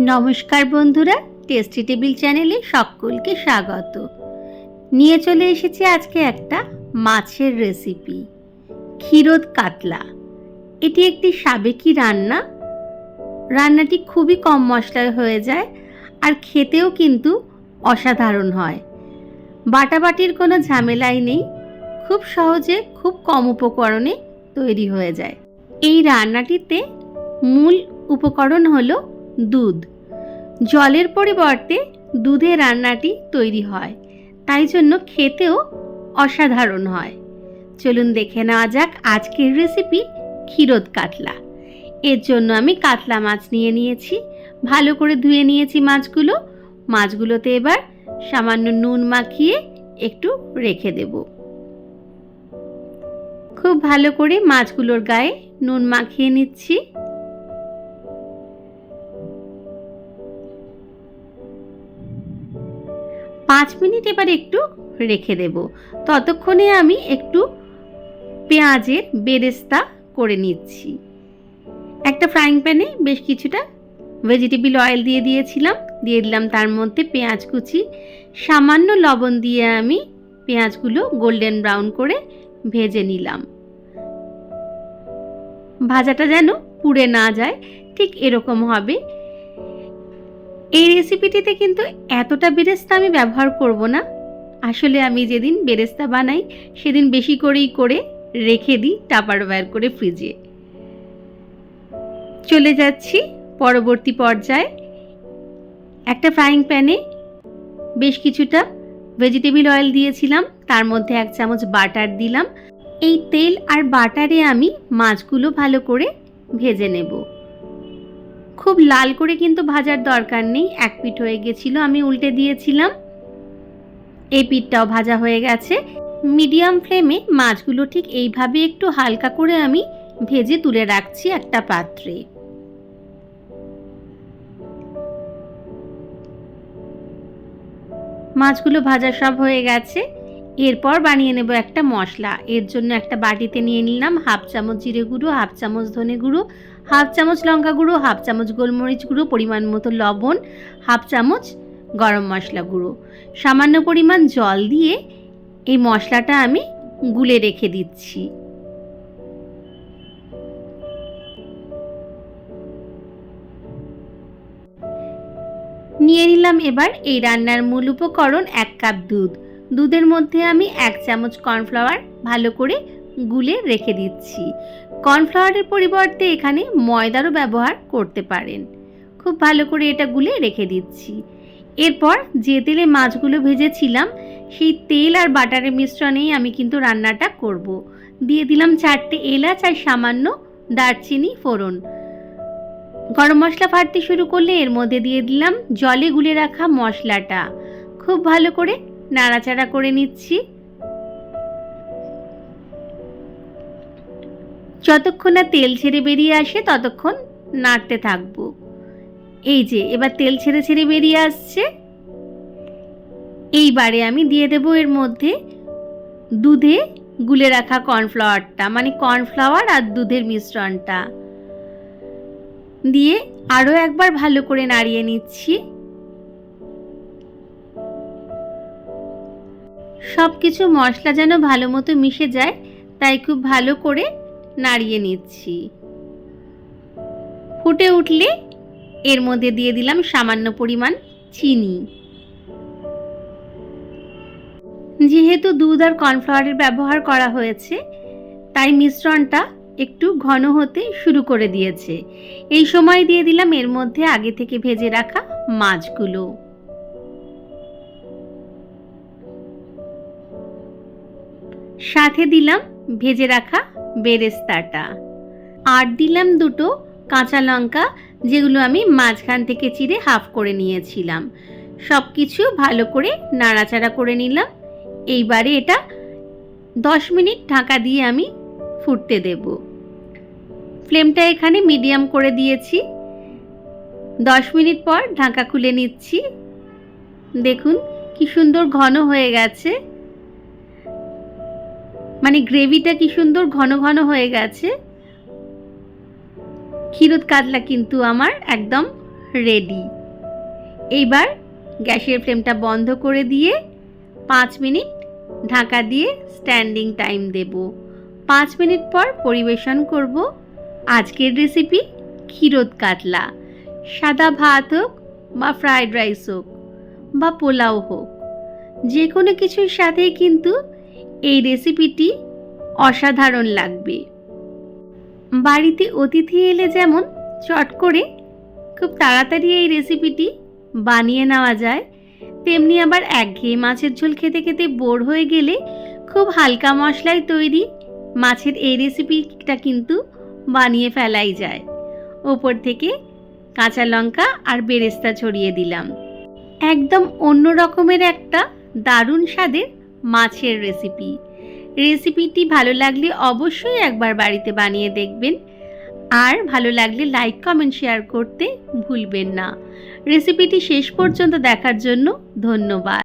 নমস্কার বন্ধুরা tasty table চ্যানেলে সকলকে স্বাগত। নিয়ে চলে এসেছি আজকে একটা মাছের রেসিপি ক্ষীরোদ কাতলা। এটি একটি সাবেকি রান্না। রান্নাটি খুবই কম মশলায় হয়ে যায় আর খেতেও কিন্তু অসাধারণ হয়। বাটাবাটির কোনো ঝামেলাই নেই, খুব সহজে, খুব কম উপকরণে তৈরি হয়ে যায়। এই রান্নাটিতে মূল উপকরণ হলো দুধ। জলের পরিবর্তে দুধে রান্নাটি তৈরি হয়, তাই জন্য খেতেও অসাধারণ হয়। চলুন দেখে নেওয়া যাক আজকের রেসিপি ক্ষীরোদ কাতলা। এর জন্য আমি কাতলা মাছ নিয়ে নিয়েছি, ভালো করে ধুয়ে নিয়েছি মাছগুলো। মাছগুলোতে এবার সামান্য নুন মাখিয়ে একটু রেখে দেব। খুব ভালো করে মাছগুলোর গায়ে নুন মাখিয়ে নিচ্ছি। পাঁচ মিনিট এবার একটু রেখে দেব। ততক্ষণে আমি একটু পেঁয়াজের বেরেস্তা করে নিচ্ছি। একটা ফ্রাইং প্যানে বেশ কিছুটা ভেজিটেবিল অয়েল দিয়ে দিয়েছিলাম। দিয়ে দিলাম তার মধ্যে পেঁয়াজ কুচি। সামান্য লবণ দিয়ে আমি পেঁয়াজগুলো গোল্ডেন ব্রাউন করে ভেজে নিলাম। ভাজাটা যেন পুড়ে না যায়, ঠিক এরকম হবে। এই রেসিপিটিতে কিন্তু এতটা বেরেস্তা আমি ব্যবহার করব না। আসলে আমি যেদিন বেরেস্তা বানাই, সেদিন বেশি করেই করে রেখে দিই টাপার টাপারওয়্যার করে ফ্রিজে চলে যাচ্ছি পরবর্তী পর্যায়ে। একটা ফ্রাইং প্যানে বেশ কিছুটা ভেজিটেবিল অয়েল দিয়েছিলাম, তার মধ্যে এক চামচ বাটার দিলাম। এই তেল আর বাটারে আমি মাছগুলো ভালো করে ভেজে নেব। খুব লাল করে কিন্তু ভাজার দরকার নেই, এক পিঠ হয়ে গেছিল, আমি উল্টে দিয়েছিলাম। এই পিঠটাও ভাজা হয়ে গেছে। মিডিয়াম ফ্লেমে মাছগুলো ঠিক এইভাবে একটু হালকা করে আমি ভেজে তুলে রাখছি একটা পাত্রে। মাছগুলো ভাজা সব হয়ে গেছে। এরপর বানিয়ে নেব একটা মশলা। এর জন্য একটা বাটিতে নিয়ে নিলাম হাফ চামচ জিরে গুঁড়ো, হাফ চামচ ধনে গুঁড়ো হাফ চামচ লঙ্কা গুঁড়ো, হাফ চামচ গোলমরিচ গুঁড়ো, পরিমাণ মতো লবণ, হাফ চামচ গরম মশলা গুঁড়ো। সামান্য পরিমাণ জল দিয়ে এই মশলাটা আমি গুলে রেখে দিচ্ছি। নিয়ে নিলাম এবার এই রান্নার মূল উপকরণ এক কাপ দুধ। দুধের মধ্যে আমি এক চামচ কর্নফ্লাওয়ার ভালো করে গুলে রেখে দিচ্ছি। কর্নফ্লাওয়ারের পরিবর্তে এখানে ময়দারও ব্যবহার করতে পারেন। খুব ভালো করে এটা গুলে রেখে দিচ্ছি। এরপর যে তেলে মাছগুলো ভেজেছিলাম, সেই তেল আর বাটারের মিশ্রণেই আমি কিন্তু রান্নাটা করব। দিয়ে দিলাম চারটে এলাচ আর সামান্য দারচিনি ফোড়ন। গরম মশলা ফাটতে শুরু করলে এর মধ্যে দিয়ে দিলাম জলে গুলে রাখা মশলাটা। খুব ভালো করে নাড়াচাড়া করে নিচ্ছি। যতক্ষণ না তেল ছেড়ে বেরিয়ে আসে, ততক্ষণ নাড়তে থাকব। এই যে, এবার তেল ছেড়ে ছেড়ে বেরিয়ে আসছে। এইবারে আমি দিয়ে দেবো এর মধ্যে দুধে গুলে রাখা কর্নফ্লাওয়ারটা মানে কর্নফ্লাওয়ার আর দুধের মিশ্রণটা। দিয়ে আরও একবার ভালো করে নাড়িয়ে নিচ্ছি। সব কিছু মশলা যেন ভালো মতো মিশে যায়, তাই খুব ভালো করে নাড়িয়ে নিচ্ছি। ফুটে উঠলে এর মধ্যে দিয়ে দিলাম সামান্য পরিমাণ চিনি। যেহেতু দুধ আর কর্নফ্লাওয়ারের ব্যবহার করা হয়েছে, তাই মিশ্রণটা একটু ঘন হতে শুরু করে দিয়েছে। এই সময় দিয়ে দিলাম এর মধ্যে আগে থেকে ভেজে রাখা মাছগুলো। সাথে দিলাম ভেজে রাখা বেরেস্তাটা। আর দিলাম দুটো কাঁচা লঙ্কা, যেগুলো আমি মাঝখান থেকে চিড়ে হাফ করে নিয়েছিলাম। সব কিছু ভালো করে নাড়াচাড়া করে নিলাম। এইবারে এটা দশ মিনিট ঢাকা দিয়ে আমি ফুটতে দেব। ফ্লেমটা এখানে মিডিয়াম করে দিয়েছি। দশ মিনিট পর ঢাকা খুলে নিচ্ছি। দেখুন কি সুন্দর ঘন হয়ে গেছে। মানে গ্রেভিটা কি সুন্দর ঘন ঘন হয়ে গেছে। ক্ষীরোদ কাতলা কিন্তু আমার একদম রেডি এইবার গ্যাসের ফ্লেমটা বন্ধ করে দিয়ে পাঁচ মিনিট ঢাকা দিয়ে স্ট্যান্ডিং টাইম দেব। পাঁচ মিনিট পর পরিবেশন করব আজকের রেসিপি ক্ষীরোদ কাতলা। সাদা ভাত হোক বা ফ্রায়েড রাইস হোক বা পোলাও হোক যে কোনো কিছুর সাথেই কিন্তু এই রেসিপিটি অসাধারণ লাগবে। বাড়িতে অতিথি এলে যেমন চট করে খুব তাড়াতাড়ি এই রেসিপিটি বানিয়ে নেওয়া যায়, তেমনি আবার একঘেয়ে মাছের ঝোল খেতে খেতে বোর হয়ে গেলে খুব হালকা মশলায় তৈরি মাছের এই রেসিপিটা কিন্তু বানিয়ে ফেলাই যায়। ওপর থেকে কাঁচা লঙ্কা আর বেরেস্তা ছড়িয়ে দিলাম। একদম অন্য রকমের একটা দারুণ স্বাদের মাছের রেসিপি রেসিপিটি ভালো লাগলে অবশ্যই একবার বাড়িতে বানিয়ে দেখবেন। আর ভালো লাগলে লাইক কমেন্ট শেয়ার করতে ভুলবেন না। রেসিপিটি শেষ পর্যন্ত দেখার জন্য ধন্যবাদ।